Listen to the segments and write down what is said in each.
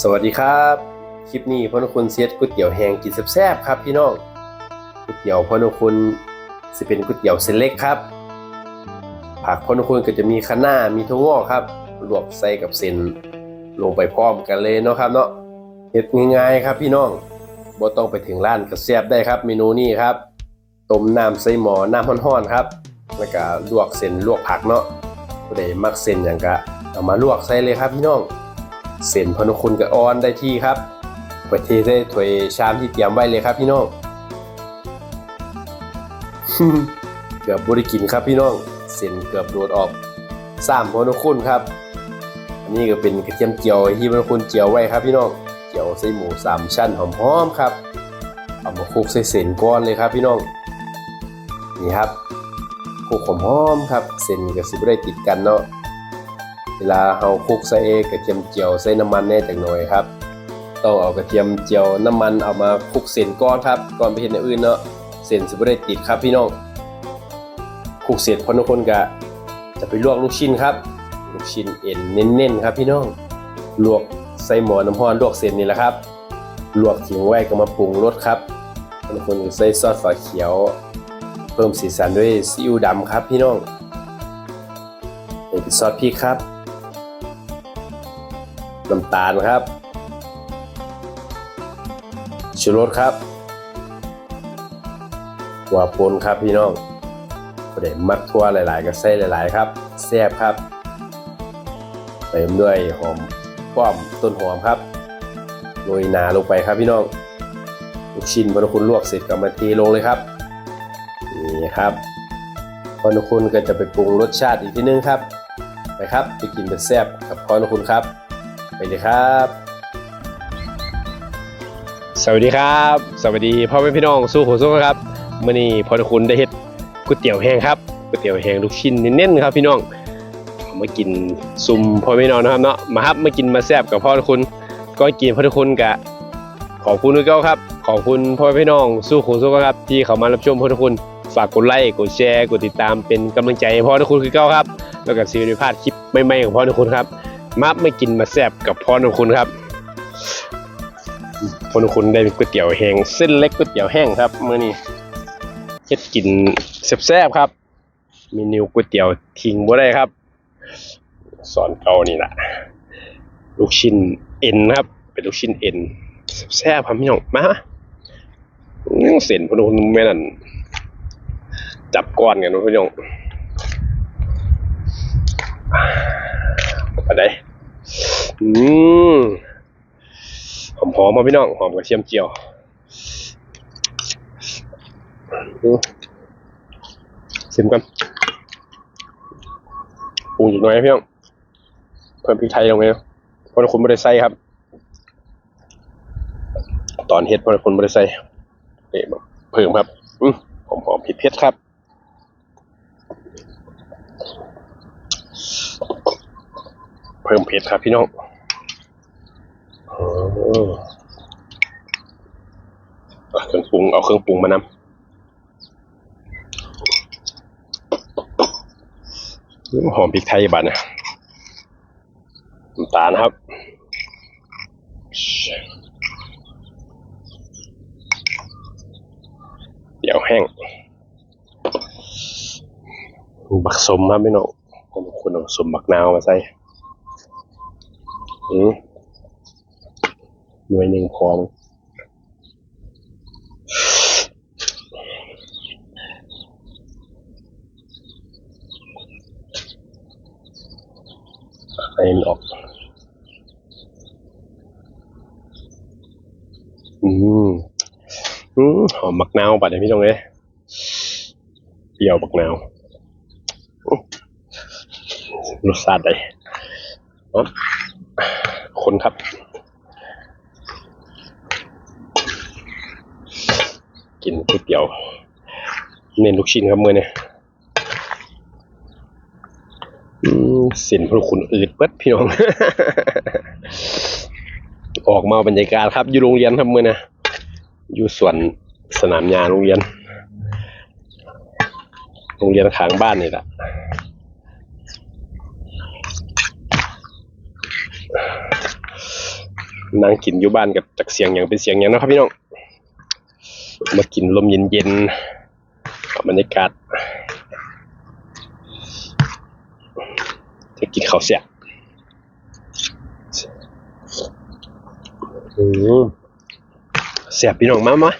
สวัสดีครับ คลิปนี้พ่อนุคุณเซตก๋วยเตี๋ยวแห้งกินแซ่บๆครับพี่น้องก๋วยเตี๋ยวพ่อนุคุณสิเป็นก๋วยเตี๋ยวเส้นเล็กครับ ผักพ่อนุคุณก็จะมีคะน้ามีถั่วงอกครับลวกใส่กับเส้นลงไปพร้อมกันเลยเนาะครับเนาะเฮ็ดง่ายๆครับพี่น้องบ่ต้องไปถึงร้านก็แซ่บได้ครับ เมนูนี้ครับต้มน้ำใส่หม้อน้ำร้อนๆครับ แล้วก็ลวกเส้นลวกผักเนาะผู้ใดมักเส้นหยังก็เอามาลวกใส่เลยครับพี่น้อง เส้นพนุคุณกับออนได้ที่ครับไปเทใส่ถ้วยชามที่เตรียมไว้เลยครับพี่น้องเกือบบริกินครับพี่น้องเส้นเกือบโดดออกสามพนุคุณครับอันนี้ก็เป็นกระเทียมเจียวที่พนุคุณเจียวไว้ครับพี่น้องเจียวใส่หมูสามชั้นหอมๆครับเอามาคลุกใส่เส้นก้อนเลยครับพี่น้องนี่ครับคลุกหอมๆครับเส้นก็สิบได้ติดกันเนาะ เวลาเราคลุกใส่กระเทียมเจียวใส่น้ำมันแน่จังหน่อยครับต้องเอากระเทียมเจียวน้ำมันเอามาคลุกเส้นก้อนครับก่อนไปเห็นอย่างอื่นเนาะเส้นสิบ่ได้ติดครับพี่น้องคลุกเสร็จพอทุกคนก็จะไปลวกลูกชิ้นครับลูกชิ้นเอ็นเน้นๆครับพี่น้องลวกใส่หมอน้ำร้อนลวกเส้นนี่แหละครับลวกทิ้งไว้ก็มาปรุงรสครับทุกคนใส่ซอสฝาเขียว เพิ่มสีสันด้วยซีอิ๊วดำครับพี่น้องเป็นซอสพริกครับ น้ำตาลครับชูรสครับหัวปนครับพี่น้องปเด็นมักทั่วหลาย ๆ ก็ใส่หลาย ๆ ครับแซ่บครับเติมด้วยหอมป้อมต้นหอมครับโรยหนาลงไปครับพี่น้องลูกชิ้นพอนุคุณลวกเสร็จก็มาเทลงเลยครับนี่ครับพอนุคุณก็จะไปปรุงรสชาติอีกทีนึงครับไปครับไปกินเป็นแซ่บกับพอนุคุณครับ ไปเลยครับ สวัสดีครับ สวัสดีพ่อแม่พี่น้องสู้หัวสู้ครับมื่อนี้พอคุณได้เฮ็ดก๋วยเตี๋ยวแห้งครับก๋วยเตี๋ยวแห้งลูกชิ้นเน้นๆครับ พี่น้องมากินซุ่มพ่อแม่พี่น้องนะครับเนาะมาครับมากินมาแซ่บกับพ่อคุณก็กินพ่อคุณกะขอบคุณด้วยก็ครับ ขอบคุณพ่อแม่พี่น้องสู้หัวสู้ครับ ที่เขามารับชมพ่อคุณฝากกดไลค์กดแชร์กดติดตามเป็นกำลังใจให้พ่อคุณคือเก้าครับ แล้วก็ซีรีส์พาดคลิปใหม่ๆของพ่อคุณครับ มาไม่กินมาแซบกับพ่อคุณครับคนคุณได้ก๋วยเตี๋ยวแห้งเส้นเล็กก๋วยเตี๋ยวแห้งครับเมื้อนี้เฮ็ดกินแซบๆครับ เมนูก๋วยเตี๋ยวทิ้งบ่ได้ครับ สอนเก่านี่ล่ะลูกชิ้นเอ็นครับ เป็นลูกชิ้นเอ็นแซ่บๆครับพี่น้องมายังเส้นพนคุณแม่นั่นจับก้อนกันพี่น้อง ไปได้อืมหอมหอมมาพี่น้องหอมกระเทียมเจียวชิมกันปรุงอีกหน่อยพี่น้องเพิ่มพริกไทยลงไปเพราะคุณไม่ได้ใส่ครับ ตอนเฮ็ดเพราะคุณไม่ได้ใส่เอ๊ะเพิ่มครับอืมหอมหอมเผ็ดเผ็ดครับ พิ่มเผ็ดครับพี่น้องเครื่องปรุงเอาเครื่องปรุงมานำหอมพริกไทยบาดนะน้ำตาลนะครับเดี๋ยวแห้ง บักสมครับพี่น้องผมคุณเอาสมบักนาวมาใส่ หน่วยหนึ่งของไอ้มันออกอืมอืมหอมบักนาวปัดให้พี่ตรงเลยเปรี้ยวบักนาวรสชาติได้ครับ คนครับ กินก๋วยเตี๋ยว เน้นลูกชิ้นครับมือเนี่ยเส้นพวกคุณอืดเปิดพี่น้อง ออกมาบรรยากาศครับ อยู่โรงเรียนครับมือเนี่ยอยู่ส่วนสนามหญ้าโรงเรียน โรงเรียนขางบ้านนี่แหละ นั่งกินอยู่บ้านกับจากเสียงอย่างเป็นเสียงอย่างนะครับพี่น้องมากินลมเย็นๆกับบรรยากาศจะกินข้าวเสียอืมแซ่บพี่น้องมามา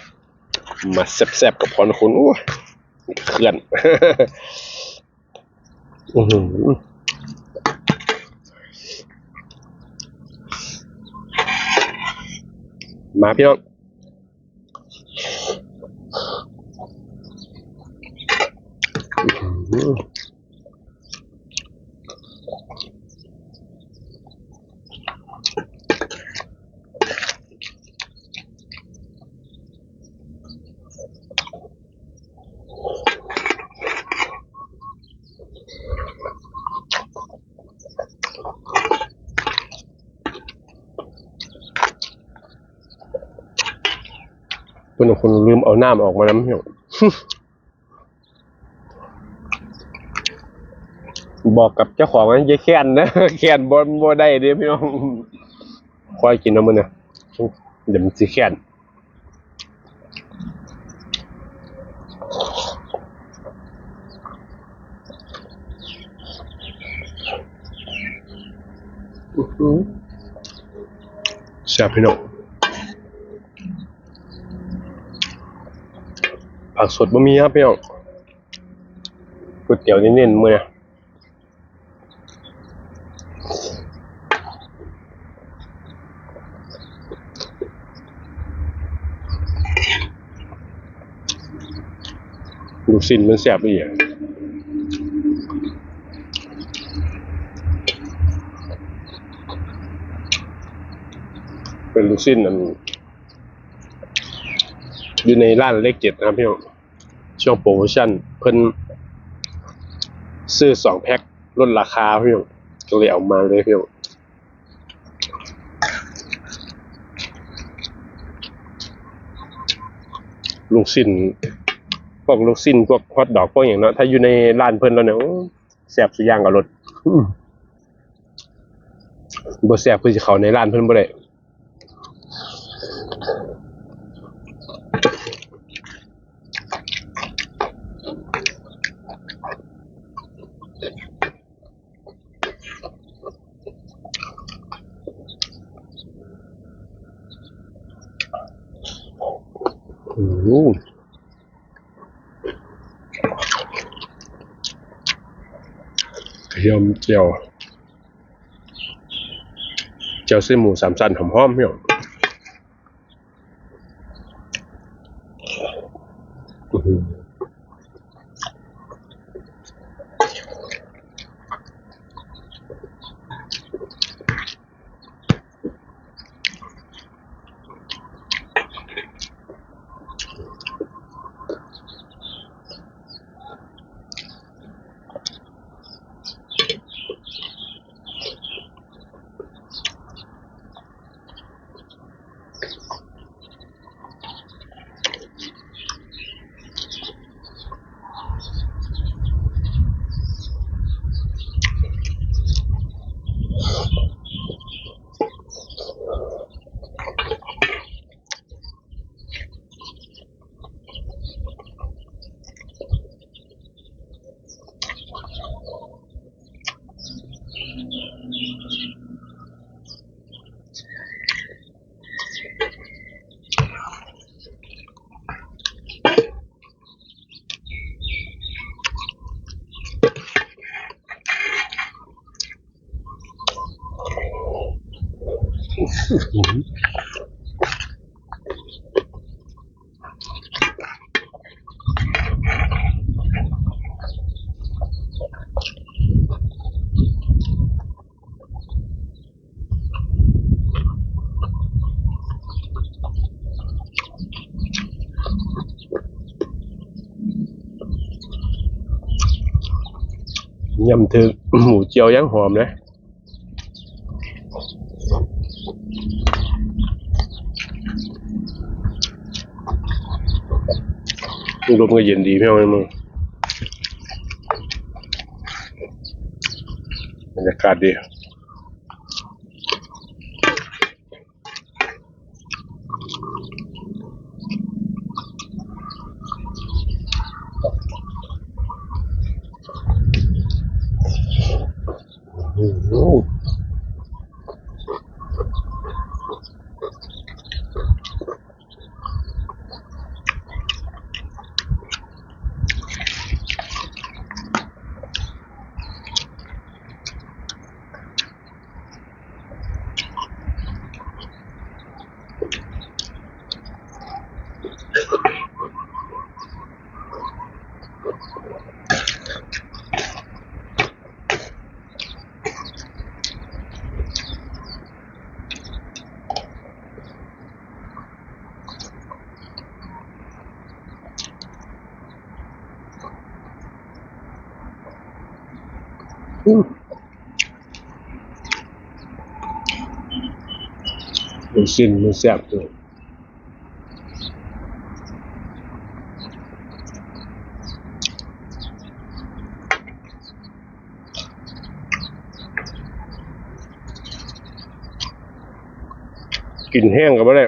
มาแซ่บๆกับพรคุณอู้เคลื่อนอือหือ มาพี่น้องอื้อ เพื่อนของคุณลืมเอาน้ำออกมาน้ำพี่น้องบอกกับเจ้าของว่าย่าแค้นนะแค้นบ่บ่ได้เด้พี่น้องคอยกินน้ำมันเนี่ยเดี๋ยวมันสิแค้นอือแซ่บพี่น้อง ผักสดบ่มีครับพี่น้องก๋วยเตี๋ยวเน้นๆมื้อนี่ยลูกชิ้นมันแซ่บอีกเป็นลูกชิ้นอัน อยู่ในร้านเลขเจ็ดนะครับพี่น้องช่วงโปรโมชั่นเพิ่นซื้อสองแพ็คลดราคาพี่น้องก็เลยเอามาเลยพี่น้องลูกชิ้นพวกลูกชิ้นพวกฮอทดอกพวกอย่างเนาะถ้าอยู่ในร้านเพิ่นแล้วเนี่ยโอ้แซ่บสุดอย่างกับรสอื้อบ่แซ่บคือสิเข้าในร้านเพิ่นบ่ได้ อือเทียมเจียวเจียวเส้นหมูสามชั้นหอมๆพี่น้อง ยำถึกหมูเลมก็เย็นดีพี่น้องมึงบรรยากาศดีโอ้ สิ้นมันแซ่บเลยกลินแห้งกับอะไร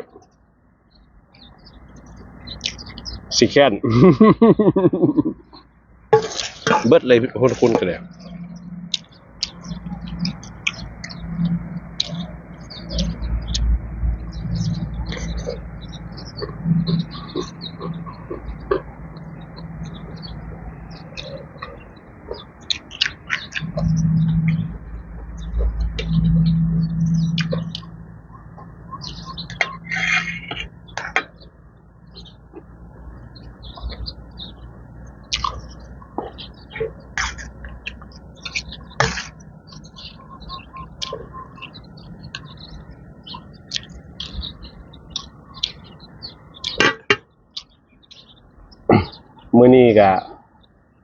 สิแค้นเบิดเลยคนคุณกันเลย มื้อนี้ก็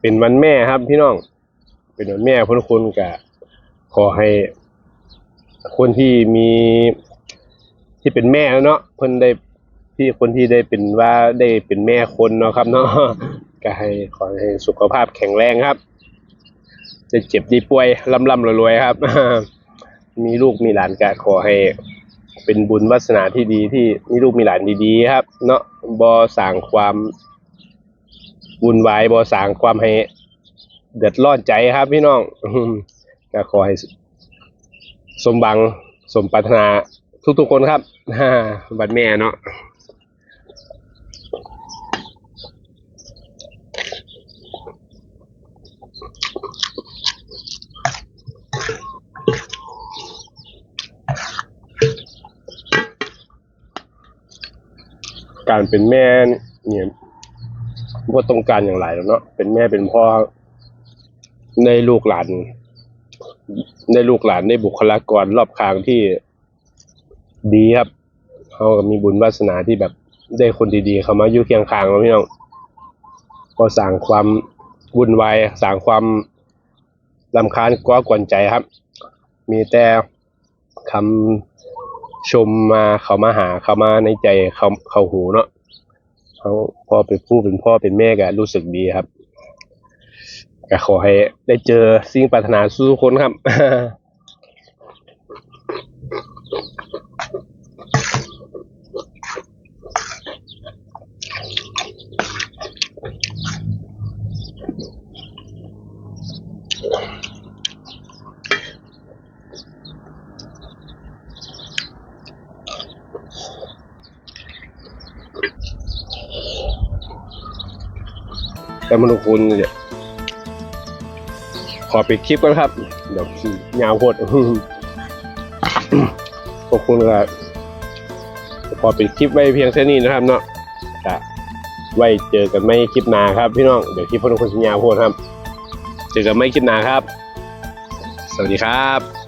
เป็นวันแม่ครับพี่น้อง เป็นวันแม่พุทธคุณก็ขอให้ คนที่มีที่เป็นแม่แล้วเนาะเพิ่นได้ที่คนที่ได้เป็นว่าได้เป็นแม่คนเนาะครับเนาะก็ให้ขอให้สุขภาพแข็งแรงครับ จะเจ็บด้ป่วยร่ำร่ำรวยๆครับ มีลูกมีหลานก็ขอให้เป็นบุญวาสนาที่ดีที่มีลูกมีหลานดีๆ ครับ เนาะบ่สร้างความ วุ่นวายบ่สร้างความให้เดือดร้อนใจครับพี่น้องก็ขอให้สมบังสมปรารถนาทุกๆคนครับบัดแม่เนาะการเป็นแม่เนี่ย ว่าต้องการอย่างไรแล้วเนาะเป็นแม่เป็นพ่อในลูกหลาน ในลูกหลานในบุคลากรรอบข้างที่ดีครับเขาก็มีบุญวาสนาที่แบบได้คนดีๆ เข้ามาอยู่เคียงข้างเราพี่น้องก็สร้างความวุ่นวายสร้างความลำคาญก้อกวนใจครับ มีแต่คำชมมาเขามาหาเขามาในใจเขาเขาหูเนาะ เขาพ่อเป็นผู้เป็นพ่อเป็นแม่ก็รู้สึกดีครับก็ขอให้ได้เจอสิ่งปรารถนาสู้คนครับ แต่มนุคุณเนี่ยขอปิดคลิปก่อนครับ เดี๋ยวยาวโพดขอบคุณครับขอปิดคลิปไว้เพียงแค่นี้นะครับ เนาะจะไว้เจอกันไม่คลิปหนาครับ พี่น้อง เดี๋ยวคลิปพนุคนสัญญาวโพดครับ เจอกันไม่คลิปหนาครับ สวัสดีครับ